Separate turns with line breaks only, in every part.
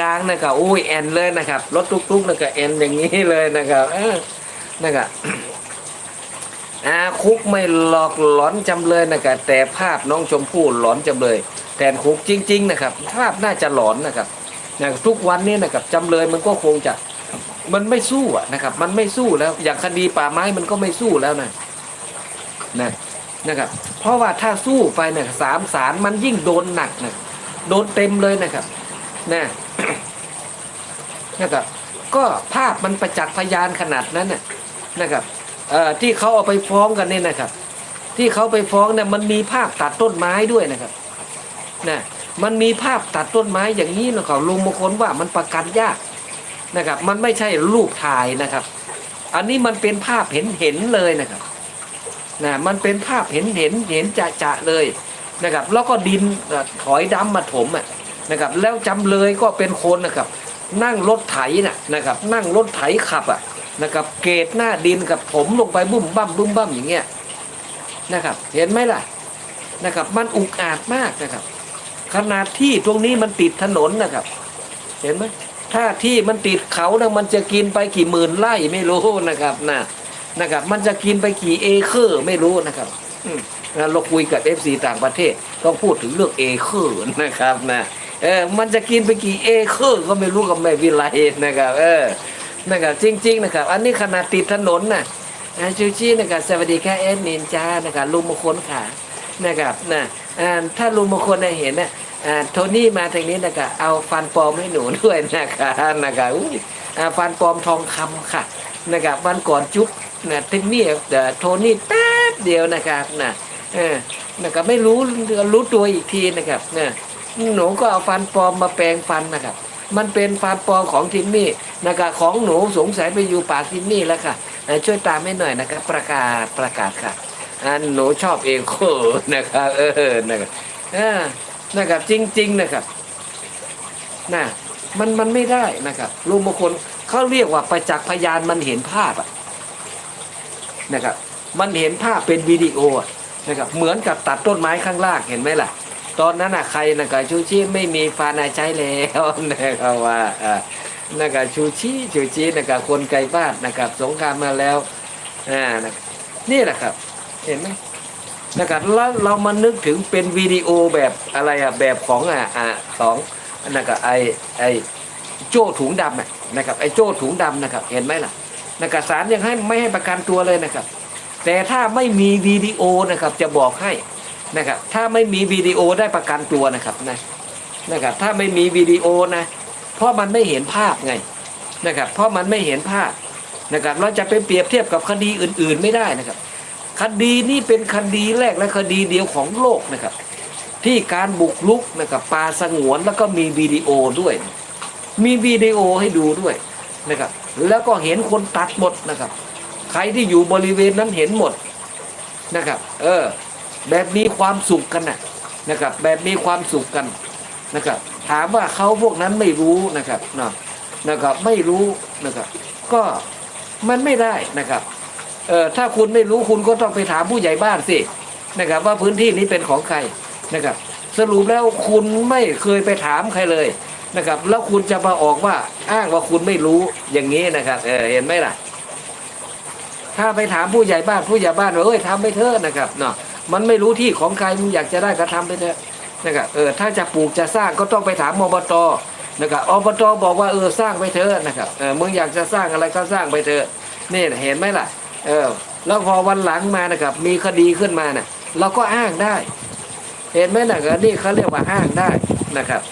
กลางนะครับอุ้ยแอนเลยนะครับรถตุ๊กๆนะครับแอนอย่างนี้เลยนะครับนะครับอาคุกไม่หลอกหลอนจำเลยนะครับแต่ภาพน้องชมพู่หลอนจำเลยแทนคุกจริง ๆ นะครับ ภาพน่าจะหลอนนะครับนะทุกวันนี้นะครับจำเลยมันก็คงจะมันไม่สู้อะนะครับ มันไม่สู้แล้วอย่างคดีป่าไม้มันก็ไม่สู้แล้วนะนะนะครับ เพราะว่าถ้าสู้ไปเนี่ยสามสารมันยิ่งโดนหนักนะโดนเต็มเลยนะครับนะ นะครับ ก็ภาพมันประจักษ์พยานขนาดนั้นนะครับที่เขาเอาไปฟ้องกันเนี่ยนะครับ ที่เขาไปฟ้องเนี่ยมันมีภาพตัดต้นไม้ด้วยนะครับนะมันมีภาพตัดต้นไม้อย่างนี้นะครับลุงมงคลว่ามันประกันยากนะครับ มันไม่ใช่รูปถ่ายนะครับ อันนี้มันเป็นภาพเห็นเห็นเลยนะครับนะมันเป็นภาพเห็นเห็นเห็นจะจะเลยนะครับ แล้วก็ดินถอยดำมาถมอะนะครับ แล้วจำเลยก็เป็นคนนะครับ นั่งรถไถน่ะนะครับ นั่งรถไถขับอะนะครับ เกตหน้าดินกับถมลงไปบุ้มบั้มบุ้มบั้มอย่างเงี้ยนะครับ เห็นไหมล่ะนะครับ มันอุกอาจมากนะครับ ขนาดที่ตรงนี้มันติดถนนนะครับ เห็นไหมถ้าที่มันติดเขานะมันจะกินไปกี่หมื่นไร่ไม่รู้นะครับนะนะครับ มันจะกินไปกี่เอเคอร์ไม่รู้นะครับอืมเราคุยกับ FC ต่างประเทศต้องพูดถึงเรื่องเอเคอร์นะครับนะ เออมันจะกินไปกี่เอเคอร์ก็ไม่รู้กับแม่วิไลนะครับ เออนะครับจริง ๆ นะครับ อันนี้ขนาดติดถนนนะนะชูชีนะครับสวัสดีค่ะเอ็นนินจานะครับลุงมงคลค่ะนะครับนะอ่าถ้าลุงมงคลได้เห็นนะอ่าโทนี่มาทางนี้นะครับเอาฟันปลอมให้หนูด้วยนะคะนะครับอุ้ยฟันปลอมทองคำค่ะนะครับวันก่อนจุ๊บนะทีนี่เอ่อโทนี่แป๊บเดียวนะครับนะเออนะครับไม่รู้รู้ตัวอีกทีนะครับเนี่ย หนูก็เอาฟันปลอมมาแปลงฟันนะครับ มันเป็นฟันปลอมของทิมมี่นะครับของหนูสงสัยไปอยู่ปากทิมมี่แล้วค่ะช่วยตามให้หน่อยนะครับ ประกาศประกาศค่ะอ่าหนูชอบเองโคนะครับเออนะครับอ่านะครับจริง ๆนะครับนะมันมันไม่ได้นะครับลุงมงคลเขาเรียกว่าประจักษ์พยานมันเห็นภาพอะนะครับ มันเห็นภาพเป็นวิดีโอนะครับเหมือนกับตัดต้นไม้ข้างล่างเห็นไหมล่ะ ตอนนั้นอะใครนะครับชูชีไม่มีฟานาใช้แล้วนะครับว่าอนะครับชูชีชูชีนะครับคนไกลบ้านนะครับ สงครามมาแล้วอ่านะครับนี่แหละครับ เห็นไหมนะครับแล้วเรามานึกถึงเป็นวิดีโอแบบอะไรอะแบบของอะอะของนะครับไอไอโจ้ถุงดำนะครับไอโจ้ถุงดำนะครับ เห็นไหมล่ะนะครับศาลยังให้ไม่ให้ประกันตัวเลยนะครับ แต่ถ้าไม่มีวิดีโอนะครับจะบอกให้ นะครับถ้าไม่มีวิดีโอได้ประกันตัวนะครับนะนะครับถ้าไม่มีวิดีโอนะ เพราะมันไม่เห็นภาพไงนะครับเพราะมันไม่เห็นภาพนะครับเราจะไปเปรียบเทียบกับคดีอื่นๆไม่ได้นะครับ คดีนี้เป็นคดีแรกและคดีเดียวของโลกนะครับ ที่การบุกลุกนะครับป่าสงวนแล้วก็มีวิดีโอด้วย มีวิดีโอให้ดูด้วยนะครับแล้วก็เห็นคนตัดหมดนะครับ ใครที่อยู่บริเวณนั้นเห็นหมดนะครับ เออ แบบมีความสุขกันนะนะครับ แบบมีความสุขกันนะครับ ถามว่าเขาพวกนั้นไม่รู้นะครับเนาะนะครับไม่รู้นะครับ ก็มันไม่ได้นะครับเออถ้าคุณไม่รู้คุณก็ต้องไปถามผู้ใหญ่บ้านสินะครับ ว่าพื้นที่นี้เป็นของใครนะครับ สรุปแล้วคุณไม่เคยไปถามใครเลยนะครับ แล้วคุณจะมาออกว่าอ้างว่าคุณไม่รู้อย่างนี้นะครับเออเห็นไหมล่ะถ้าไปถามผู้ใหญ่บ้านผู้ใหญ่บ้านว่าเอ้ยทำไปเถอะนะครับเนาะ มันไม่รู้ที่ของใครมึงอยากจะได้ก็ทำไปเถอะนะครับเออถ้าจะปลูกจะสร้างก็ต้องไปถามอบตนะครับอบตบอกว่าเออสร้างไปเถอะนะครับเออมึงอยากจะสร้างอะไรก็สร้างไปเถอะนี่เห็นไหมล่ะเออแล้วพอวันหลังมานะครับ มีคดีขึ้นมาเนี่ยเราก็อ้างได้ เห็นไหมนะครับนี่เขาเรียกว่าอ้างได้นะครับ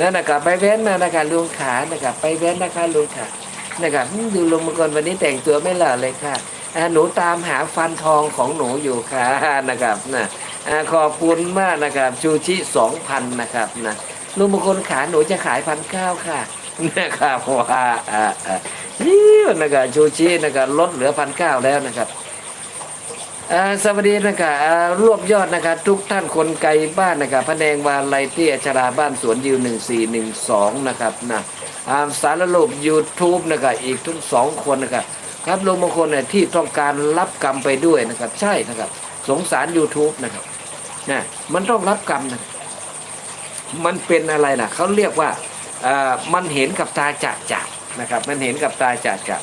นั่นนะครับไปเว้นมานะครับลุงขานะครับไปเว้นนะคะลุงขานะครับดูลุงมงคลวันนี้แต่งตัวไม่หล่อเลยค่ะ หนูตามหาฟันทองของหนูอยู่ค่ะนะครับนะอ่าขอบคุณมากนะครับชูชิสองพันนะครับนะลุงมงคลขาหนูจะขายพันเก้าค่ะนะครับว่าอ่าอ่ายิ้วนะครับชูชีนะครับลดเหลือพันเก้าแล้วนะครับสวัสดีนะครับรวบยอดนะครับทุกท่านคนไกลบ้านนะครับพะแนงวาไลเตี้ยชราบ้านสวนยิวหนึ่งสี่หนึ่งสองนะครับนะอ่าสารโลบยูทูบนะครับอีกทุกสองคนนะครับ ครับลงบางคนเนี่ยที่ต้องการรับกรรมไปด้วยนะครับ ใช่นะครับ สงสาร YouTube นะครับนะมันต้องรับกรรมนะมันเป็นอะไรนะเขาเรียกว่าอ่ามันเห็นกับตาจะจะนะครับ มันเห็นกับตาจะจะ